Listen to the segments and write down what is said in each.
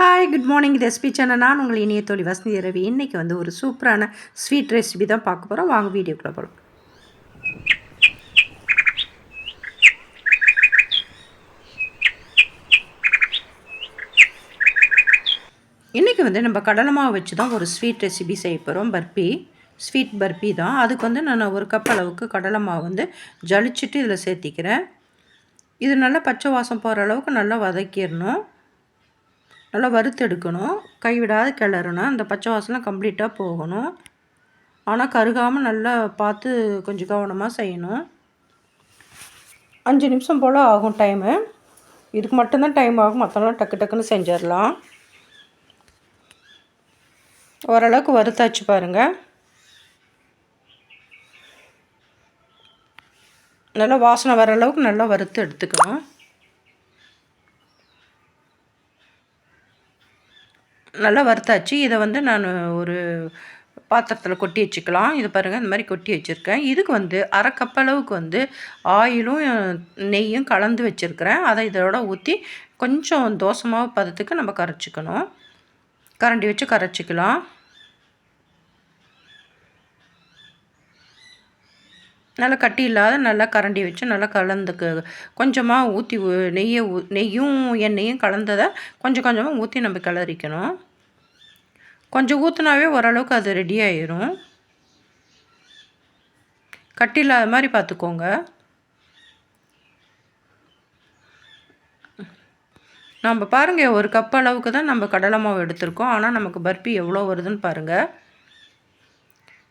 Hi good morning இது SP channel நான் உங்கள் இனிய தோழி வசந்தி ரவி. இன்றைக்கி வந்து ஒரு சூப்பரான ஸ்வீட் ரெசிபி தான் பார்க்க போகிறோம் வாங்க வீடியோக்குள்ளே போகிறோம் இன்றைக்கி வந்து நம்ம கடலை மாவு வச்சு தான் ஒரு ஸ்வீட் ரெசிபி செய்ய போகிறோம் பர்பி ஸ்வீட் பர்பி தான். அதுக்கு வந்து நான் ஒரு கப் அளவுக்கு கடலை மாவு வந்து ஜலிச்சுட்டு இதில் சேர்த்திக்கிறேன். இது நல்லா பச்சை வாசம் போகிற அளவுக்கு நல்லா வதக்கிடணும். நல்லா வறுத்து எடுக்கணும். கைவிடாத கிளறணும். அந்த பச்சை வாசனை கம்ப்ளீட்டாக போகணும். ஆனால் கருகாமல் நல்லா பார்த்து கொஞ்சம் கவனமாக செய்யணும். அஞ்சு நிமிஷம் போல் ஆகும் டைமு இதுக்கு மட்டும்தான் டைம் ஆகும். மற்றெல்லாம் டக்கு டக்குன்னு செஞ்சிடலாம். ஓரளவுக்கு வறுத்தாச்சு பாருங்கள் நல்லா வாசனை வர அளவுக்கு நல்லா வறுத்து எடுத்துக்கணும் நல்லா வறுத்தாச்சு. இதை வந்து நான் ஒரு பாத்திரத்தில் கொட்டி வச்சுக்கலாம். இது பாருங்கள் இந்த மாதிரி கொட்டி வச்சுருக்கேன். இதுக்கு வந்து அரை கப் அளவுக்கு வந்து ஆயிலும் நெய்யும் கலந்து வச்சுருக்கிறேன். அதை இதோட ஊற்றி கொஞ்சம் தோசமாக பதத்துக்கு நம்ம கரைச்சிக்கணும். கரண்டி வச்சு கரைச்சிக்கலாம். நல்லா கட்டி இல்லாத நல்லா கரண்டி வச்சு நல்லா கலந்துக்கு கொஞ்சமாக ஊற்றி நெய்யை ஊ நெய்யும் எண்ணெயும் கலந்ததை கொஞ்சம் கொஞ்சமாக ஊற்றி நம்ம கிளறிக்கணும். கொஞ்சம் ஊற்றினாவே ஓரளவுக்கு அது ரெடி ஆயிரும். கட்டி இல்லாத மாதிரி பார்த்துக்கோங்க. நம்ம பாருங்கள் ஒரு கப் அளவுக்கு தான் நம்ம கடலை மாவு எடுத்திருக்கோம். ஆனால் நமக்கு பர்பி எவ்வளோ வருதுன்னு பாருங்கள்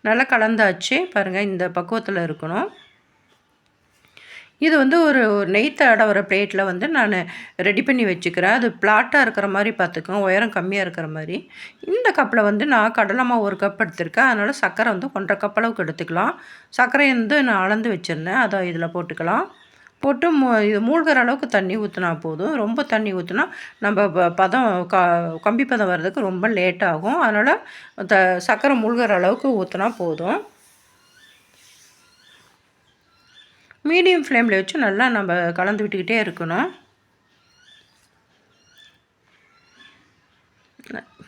நல்லா கலந்தாச்சு. பாருங்கள் இந்த பக்குவத்தில் இருக்கணும். இது வந்து ஒரு நெய்த்த அடவர பிளேட்டில் வந்து நான் ரெடி பண்ணி வச்சுக்கிறேன். அது பிளாட்டாக இருக்கிற மாதிரி பார்த்துக்கோங்க உயரம் கம்மியாக இருக்கிற மாதிரி. இந்த கப்பில் வந்து நான் கடலமாக ஒரு கப் எடுத்திருக்கேன். அதனால் சர்க்கரை வந்து ஒன்றரை கப் அளவுக்கு எடுத்துக்கலாம். சர்க்கரை வந்து நான் அளந்து வச்சுருந்தேன். அதை இதில் போட்டுக்கலாம். போட்டு மூ இது மூழ்கிற அளவுக்கு தண்ணி ஊற்றினா போதும். ரொம்ப தண்ணி ஊற்றினா நம்ம பதம் க கம்பி பதம் வர்றதுக்கு ரொம்ப லேட் ஆகும். அதனால் த சர்க்கரை மூழ்கிற அளவுக்கு ஊற்றினா போதும். மீடியம் ஃப்ளேமில் வச்சு நல்லா நம்ம கலந்து விட்டுக்கிட்டே இருக்கணும்.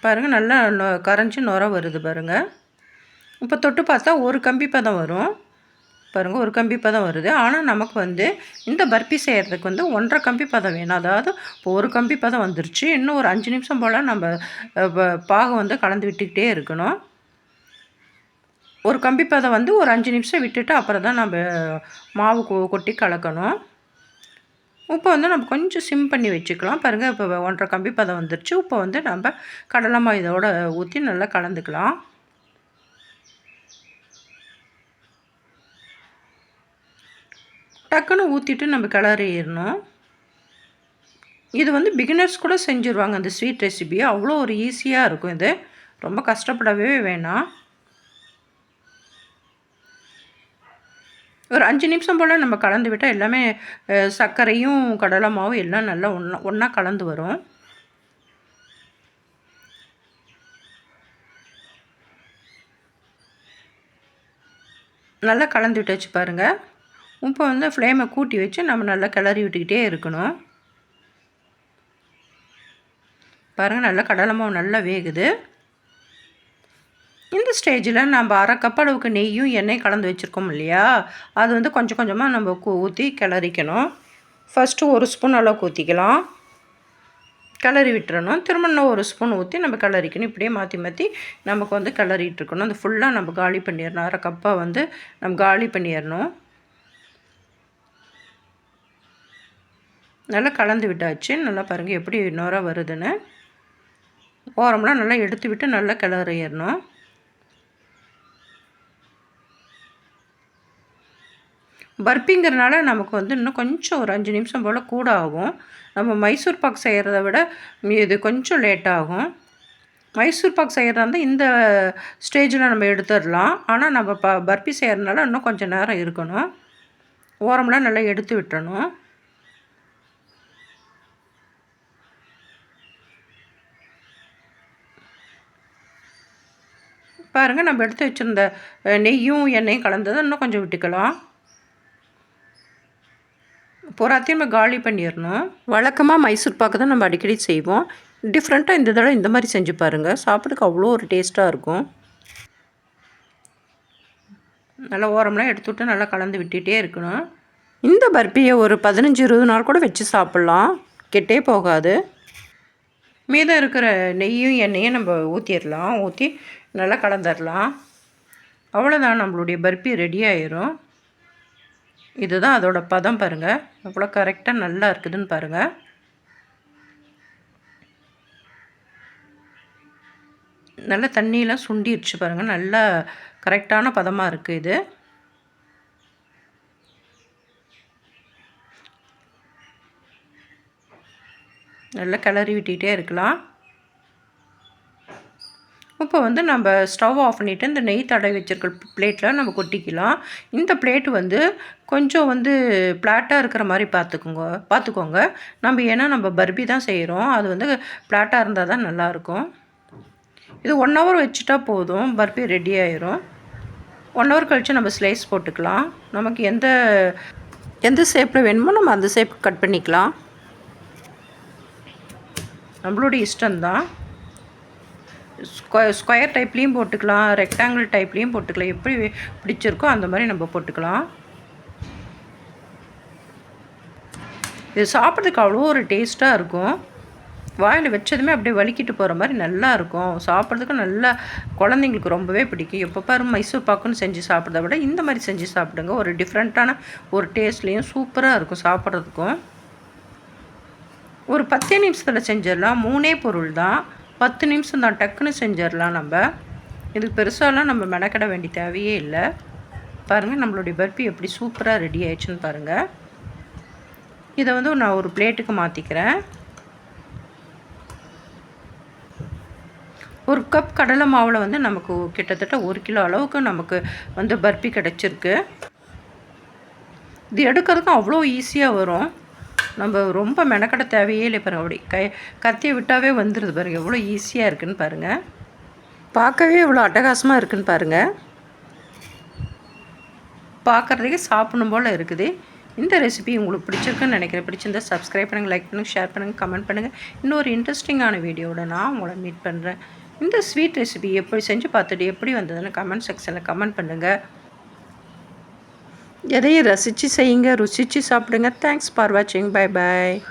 பாருங்கள் நல்லா நொ கரைஞ்சி நுர வருது பாருங்கள் இப்போ தொட்டு பார்த்தா ஒரு கம்பி பதம் வரும். பாருங்கள் ஒரு கம்பி பதம் வருது. ஆனால் நமக்கு வந்து இந்த பர்பி செய்கிறதுக்கு வந்து ஒன்றரை கம்பி பதம் வேணும். அதாவது இப்போ ஒரு கம்பி பதம் வந்துருச்சு. இன்னும் ஒரு அஞ்சு நிமிஷம் போல் நம்ம பாகம் வந்து கலந்து விட்டுக்கிட்டே இருக்கணும். ஒரு கம்பி பதம் வந்து ஒரு அஞ்சு நிமிஷம் விட்டுட்டு அப்புறம் தான் நம்ம மாவு கொட்டி கலக்கணும். உப்பை வந்து நம்ம கொஞ்சம் சிம் பண்ணி வச்சுக்கலாம். பாருங்கள் இப்போ ஒன்றரை கம்பி பதம் வந்துருச்சு. உப்பை வந்து நம்ம கடலை மாவு இதோட ஊற்றி நல்லா கலந்துக்கலாம். டக்குன்னு ஊற்றிட்டு நம்ம கிளறிடணும். இது வந்து பிகினர்ஸ் கூட செஞ்சுருவாங்க அந்த ஸ்வீட் ரெசிபியை அவ்வளோ ஒரு ஈஸியாக இருக்கும் இது. ரொம்ப கஷ்டப்படவே வேணாம். ஒரு அஞ்சு நிமிஷம் போல் நம்ம கலந்து விட்டால் எல்லாமே சர்க்கரையும் கடலை மாவும் எல்லாம் நல்லா ஒன்றா ஒன்றா கலந்து வரும். நல்லா கலந்து விட்டாச்சு பாருங்கள் இப்போ வந்து ஃப்ளேமை கூட்டி வச்சு நம்ம நல்லா கிளறி விட்டுக்கிட்டே இருக்கணும். பாருங்கள் நல்லா கடலை மாவு நல்லா வேகுது. இந்த ஸ்டேஜில் நம்ம அரை கப் அளவுக்கு நெய்யும் எண்ணெய் கலந்து வச்சுருக்கோம் இல்லையா? அது வந்து கொஞ்சம் கொஞ்சமாக நம்ம ஊற்றி கிளறிக்கணும். ஃபஸ்ட்டு ஒரு ஸ்பூன் அளவுக்கு ஊற்றிக்கலாம் கிளறி விட்டுறணும். திரும்ப இன்னும் ஒரு ஸ்பூன் ஊற்றி நம்ம கிளறிக்கணும். இப்படியே மாற்றி மாற்றி நமக்கு வந்து கிளறிட்டு இருக்கணும். அது ஃபுல்லாக நம்ம காலி பண்ணிடணும். அரை கப்பாக வந்து நம்ம காலி பண்ணிடணும். நல்லா கலந்து விட்டாச்சு. நல்லா பாருங்கள் எப்படி நோராக வருதுன்னு. ஓரம்லாம் நல்லா எடுத்து விட்டு நல்லா கிளறிடணும். பர்பிங்கிறனால நமக்கு வந்து இன்னும் கொஞ்சம் ஒரு அஞ்சு நிமிஷம் போல் கூட ஆகும். நம்ம மைசூர் பாக் செய்கிறத விட இது கொஞ்சம் லேட் ஆகும். மைசூர் பாக் செய்கிறதா இருந்தால் இந்த ஸ்டேஜில் நம்ம எடுத்துடலாம். ஆனால் நம்ம ப பர்பி செய்கிறதுனால இன்னும் கொஞ்சம் நேரம் இருக்கணும். ஓரம்லாம் நல்லா எடுத்து விட்டுறணும். பாருங்கள் நம்ம எடுத்து வச்சுருந்த நெய்யும் எண்ணெயும் கலந்ததை இன்னும் கொஞ்சம் விட்டுக்கலாம். பூராத்தையும் நம்ம காலி பண்ணிடணும். வழக்கமாக மைசூர் பாக்கு தான் நம்ம அடிக்கடி செய்வோம். டிஃப்ரெண்ட்டாக இந்த தடவை இந்த மாதிரி செஞ்சு பாருங்கள் சாப்பிட்றதுக்கு அவ்வளோ ஒரு டேஸ்ட்டாக இருக்கும். நல்லா ஓரம்லாம் எடுத்துவிட்டு நல்லா கலந்து விட்டுகிட்டே இருக்கணும். இந்த பர்பியை ஒரு பதினஞ்சு இருபது நாள் கூட வச்சு சாப்பிட்லாம். கெட்டே போகாது. மீதம் இருக்கிற நெய்யும் எண்ணெயும் நம்ம ஊற்றிடலாம் ஊற்றி நல்லா கலந்துடலாம். அவ்வளோதான் நம்மளுடைய பர்பி ரெடி ஆயிரும். இதுதான் அதோட பதம் பாருங்கள் எவ்வளோ கரெக்டாக நல்லா இருக்குதுன்னு பாருங்கள் நல்லா தண்ணியெலாம் சுண்டிடுச்சு பாருங்கள் நல்லா கரெக்டான பதமாக இருக்குது இது. நல்லா கிளறி விட்டுகிட்டே இருக்கலாம். இப்போ வந்து நம்ம ஸ்டவ் ஆஃப் பண்ணிவிட்டு இந்த நெய் தடவி வச்சுருக்க பிளேட்டில் நம்ம கொட்டிக்கலாம். இந்த பிளேட்டு வந்து கொஞ்சம் வந்து பிளாட்டாக இருக்கிற மாதிரி பார்த்துக்கோங்க பார்த்துக்கோங்க. நம்ம ஏன்னா நம்ம பர்பி தான் செய்கிறோம் அது வந்து பிளாட்டாக இருந்தால் தான் நல்லாயிருக்கும். இது ஒன் ஹவர் வச்சுட்டா போதும். பர்பி ரெடி ஆயிரும். ஒன் ஹவர் கழித்து நம்ம ஸ்லைஸ் போட்டுக்கலாம். நமக்கு எந்த எந்த ஷேப்பில் வேணுமோ நம்ம அந்த ஷேப் கட் பண்ணிக்கலாம். நம்மளுடைய இஷ்டம்தான். ஸ்கொயர் ஸ்கொயர் டைப்லேயும் போட்டுக்கலாம் ரெக்டாங்கிள் டைப்லேயும் போட்டுக்கலாம். எப்படி பிடிச்சிருக்கோ அந்த மாதிரி நம்ம போட்டுக்கலாம். இது சாப்பிட்றதுக்கு அவ்வளோ ஒரு டேஸ்ட்டாக இருக்கும். வாயில் வச்சதுமே அப்படியே வலிக்கிட்டு போகிற மாதிரி நல்லா இருக்கும். சாப்பிட்றதுக்கு நல்லா குழந்தைங்களுக்கு ரொம்பவே பிடிக்கும். எப்போ பாரு மைசூர் பாக்குன்னு செஞ்சு சாப்பிட்றத விட இந்த மாதிரி செஞ்சு சாப்பிடுங்க. ஒரு டிஃப்ரெண்ட்டான ஒரு டேஸ்ட்லேயும் சூப்பராக இருக்கும் சாப்பிட்றதுக்கும். ஒரு பத்தே நிமிஷத்தில் செஞ்சிடலாம். மூணே பொருள் தான். பத்து நிமிஷம் தான் டக்குன்னு செஞ்சிடலாம் நம்ம. இதுக்கு பெருசாலாம் நம்ம மெனக்கட வேண்டிய தேவையே இல்லை. பாருங்கள் நம்மளுடைய பர்பி எப்படி சூப்பராக ரெடி ஆயிடுச்சுன்னு பாருங்கள் இதை வந்து நான் ஒரு பிளேட்டுக்கு மாற்றிக்கிறேன் ஒரு கப் கடலை மாவில் வந்து நமக்கு கிட்டத்தட்ட ஒரு கிலோ அளவுக்கு நமக்கு வந்து பர்பி கிடச்சிருக்கு. இது எடுக்கிறதுக்கும் அவ்வளோ ஈஸியாக வரும். நம்ம ரொம்ப மெனக்கட தேவையே இல்லை பாருங்கள் அப்படி. கை கத்தியை விட்டாவே வந்துடுது பாருங்கள் எவ்வளோ ஈஸியாக இருக்குதுன்னு பாருங்கள் பார்க்கவே இவ்வளோ அட்டகாசமாக இருக்குதுன்னு பாருங்கள் பார்க்குறதுக்கே சாப்பிடணும் போல் இருக்குது. இந்த ரெசிபி உங்களுக்கு பிடிச்சிருக்குன்னு நினைக்கிறேன். பிடிச்சிருந்தா சப்ஸ்கிரைப் பண்ணுங்கள் லைக் பண்ணுங்கள் ஷேர் பண்ணுங்கள் கமெண்ட் பண்ணுங்கள் இன்னொரு இன்ட்ரெஸ்டிங்கான வீடியோவோட நான் உங்களை மீட் பண்ணுறேன் இந்த ஸ்வீட் ரெசிபி எப்படி செஞ்சு பார்த்துட்டு எப்படி வந்ததுன்னு கமெண்ட் செக்ஷனில் கமெண்ட் பண்ணுங்கள் எதையும் ரசித்து செய்யுங்க ருசித்து சாப்பிடுங்க. தேங்க்ஸ் ஃபார் வாட்சிங் பை பாய்